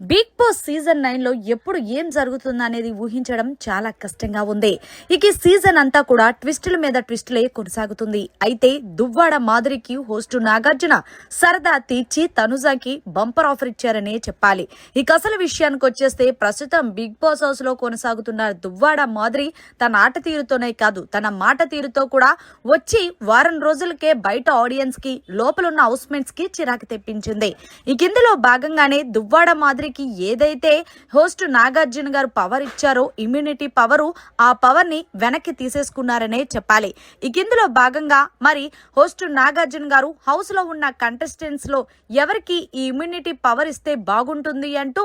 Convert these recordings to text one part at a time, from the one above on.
Big boss season నైన్లో ఎప్పుడు ఏం జరుగుతుందనేది ఊహించడం చాలా కష్టంగా ఉంది. ఇక ఈ సీజన్ అంతా కూడా ట్విస్టుల మీద ట్విస్టులే కొనసాగుతుంది. అయితే దువ్వాడ మాధురికి హోస్టు నాగార్జున సరదా తీర్చి తనుజాకి బంపర్ ఆఫర్ ఇచ్చారనే చెప్పాలి. ఇక అసలు విషయానికి వచ్చేస్తే ప్రస్తుతం బిగ్ బాస్ హౌస్లో కొనసాగుతున్న దువ్వాడ మాదిరి తన ఆట తీరుతోనే కాదు తన మాట తీరుతో కూడా వచ్చి వారం రోజులకే బయట ఆడియన్స్కి లోపలున్న హౌస్ మేట్స్కి చిరాకు తెప్పించింది. ఇక ఇందులో భాగంగానే దువ్వాడ మాదిరికి ఏదైతే హోస్ట్ నాగార్జున గారు పవర్ ఇచ్చారో ఇమ్యూనిటీ పవరు ఆ పవర్ని వెనక్కి తీసేసుకున్నారనే చెప్పాలి. ఇక ఇందులో భాగంగా మరి హోస్ట్ నాగార్జున గారు హౌస్లో ఉన్న కంటెస్టెంట్స్లో ఎవరికి ఈ ఇమ్యూనిటీ పవర్ ఇస్తే బాగుంటుంది అంటూ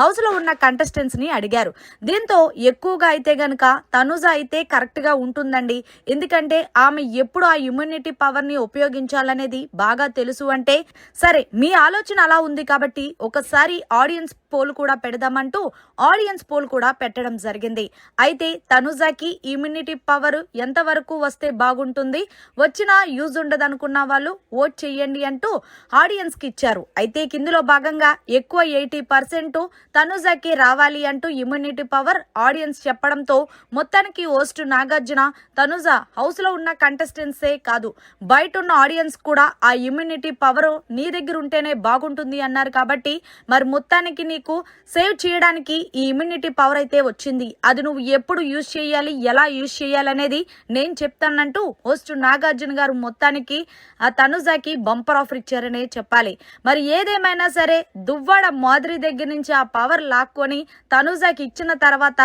హౌస్లో ఉన్న కంటెస్టెంట్స్ని అడిగారు. దీంతో ఎక్కువగా అయితే గనక తనుజ అయితే కరెక్ట్గా ఉంటుందండి. ఎందుకంటే ఆమె ఎప్పుడు ఆ ఇమ్యూనిటీ పవర్ని ఉపయోగించాలనేది బాగా తెలుసు అంటే సరే మీ ఆలోచన అలా ఉంది కాబట్టి ఒకసారి ఆడియన్స్ పోల్ కూడా పెడదామంటూ ఆడియన్స్ పోల్ కూడా పెట్టడం జరిగింది. అయితే తనుజాకి ఇమ్యూనిటీ పవర్ ఎంతవరకు వస్తే బాగుంటుంది? వచ్చినా యూజ్ ఉండదు అనుకున్న వాళ్ళు ఓట్ చెయ్యండి అంటూ ఆడియన్స్కి ఇచ్చారు. అయితే కిందిలో భాగంగా ఎక్కువ ఎయిటీ పర్సెంట్ తనుజాకి రావాలి అంటూ ఇమ్యూనిటీ పవర్ ఆడియన్స్ చెప్పడంతో మొత్తానికి హోస్ట్ నాగార్జున తనుజ హౌస్లో ఉన్న కంటెస్టెంట్సే కాదు బయట ఉన్న ఆడియన్స్ కూడా ఆ ఇమ్యూనిటీ పవర్ నీ దగ్గర ఉంటేనే బాగుంటుంది అన్నారు కాబట్టి మరి మొత్తానికి నీకు సేవ్ చేయడానికి ఈ ఇమ్యూనిటీ పవర్ అయితే వచ్చింది. అది నువ్వు ఎప్పుడు యూజ్ చేయాలి ఎలా యూజ్ చేయాలి అనేది నేను చెప్తానంటూ హోస్ట్ నాగార్జున గారు మొత్తానికి ఆ తనుజాకి బంపర్ ఆఫర్ ఇచ్చారనే చెప్పాలి. మరి ఏదేమైనా సరే దువ్వాడ మాదిరి దగ్గర నుంచి ఆ పవర్ లాక్కొని తనుజాకి ఇచ్చిన తర్వాత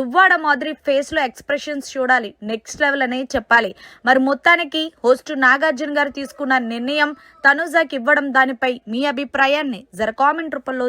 దువ్వాడ మాదిరి ఫేస్లో ఎక్స్ప్రెషన్స్ చూడాలి. నెక్స్ట్ లెవెల్ అనే చెప్పాలి. మరి మొత్తానికి హోస్ట్ నాగార్జున గారు తీసుకున్న నిర్ణయం తనుజాకి ఇవ్వడం దానిపై మీ అభిప్రాయాన్ని జర కామెంట్ రూపంలో